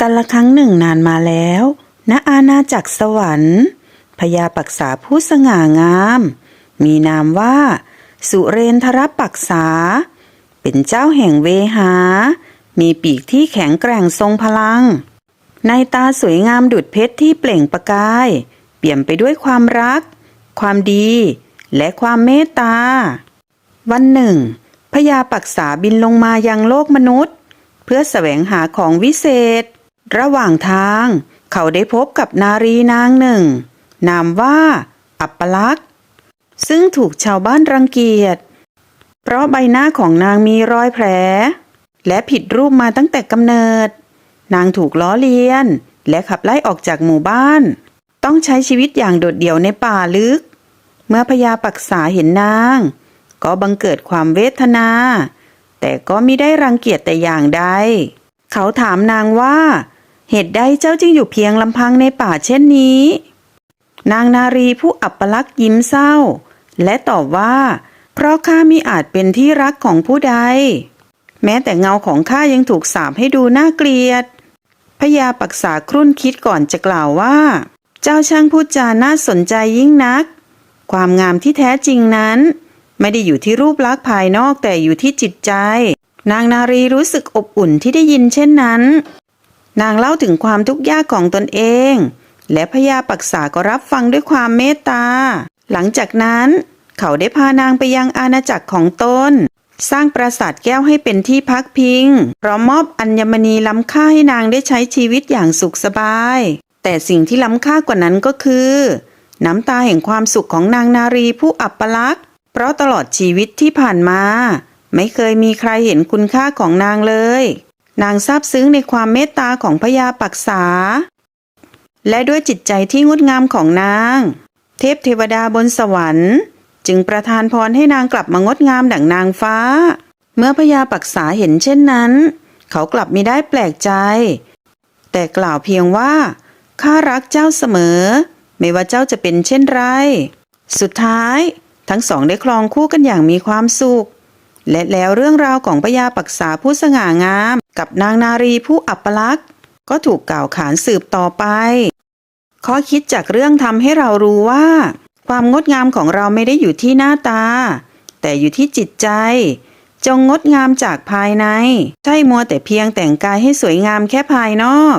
กันละครั้งหนึ่งนานมาแล้ว ณ อาณาจักรสวรรค์พญาปักษาผู้สง่างาม มีนามว่า สุเรนทรปักษา เป็นเจ้าแห่งเวหา มีปีกที่แข็งแกร่งทรงพลัง ในตาสวยงามดุดเพชรที่เปล่งประกาย เปี่ยมไปด้วยความรัก ความดี และความเมตตา วันหนึ่งพญาปักษาบินลงมายังโลกมนุษย์ เพื่อแสวงหาของวิเศษ ระหว่างทาง เขาได้พบกับนารีนางหนึ่ง นามว่า อัปลักษ์ซึ่งถูกชาวบ้านรังเกียจ เพราะใบหน้าของนางมีรอยแผล และผิดรูปมาตั้งแต่กำเนิด นางถูกล้อเลียน และขับไล่ออกจากหมู่บ้าน ต้องใช้ชีวิตอย่างโดดเดี่ยวในป่าลึก เมื่อพญาปักษาเห็นนาง ก็บังเกิดความเวทนา แต่ก็ไม่ได้รังเกียจแต่อย่างใด เขาถามนางว่า เหตุใดเจ้าจึงอยู่เพียงลำพังในป่าเช่นนี้ นางนารีผู้อัปลักษณ์ยิ้มเศร้า และตอบว่า เพราะข้ามิอาจเป็นที่รักของผู้ใด แม้แต่เงาของข้ายังถูกสาปให้ดูน่าเกลียดพญาปักษาครุ่นคิดก่อนจะกล่าวว่า เจ้าช่างพูดจาน่าสนใจยิ่งนัก ความงามที่แท้จริงนั้น ไม่ได้อยู่ที่รูปลักษณ์ภายนอกแต่อยู่ที่จิตใจ นางนารีรู้สึกอบอุ่นที่ได้ยินเช่นนั้น นางเล่าถึงความทุกข์ยากของตนเอง และพญาปักษาก็รับฟังด้วยความเมตตา หลังจากนั้น เขาได้พานางไปยังอาณาจักรของตน สร้างปราสาทแก้วให้เป็นที่พักพิงพร้อมมอบอัญมณีล้ำค่าให้นางได้ใช้ชีวิตอย่างสุขสบาย แต่สิ่งที่ล้ำค่ากว่านั้นก็คือ น้ำตาแห่งความสุขของนางนารีผู้อัปลักษณ์ เพราะตลอดชีวิตที่ผ่านมา ไม่เคยมีใครเห็นคุณค่าของนางเลย นางซาบซึ้งในความเมตตาของพญาปักษา และด้วยจิตใจที่งดงามของนาง เทพเทวดาบนสวรรค์ จึงประทานพรให้นางกลับมางดงามดั่งนางฟ้า เมื่อพญาปักษาเห็นเช่นนั้น เขากลับม่ได้แปลกใจ แต่กล่าวเพียงว่าข้ารักเจ้าเสมอ ไม่ว่าเจ้าจะเป็นเช่นไร สุดท้ายทั้งสองได้ครองคู่กันอย่างมีความสุข และแล้วเรื่องราวของพญาปักษาผู้สง่างาม กับนางนารีผู้อัปลักษณ์ ก็ถูกกล่าวขานสืบต่อไป ข้อคิดจากเรื่องทำให้เรารู้ว่า ความงดงามของเราไม่ได้อยู่ที่หน้าตา แต่อยู่ที่จิตใจ จงงดงามจากภายใน ใช่มัวแต่เพียงแต่งกายให้สวยงามแค่ภายนอก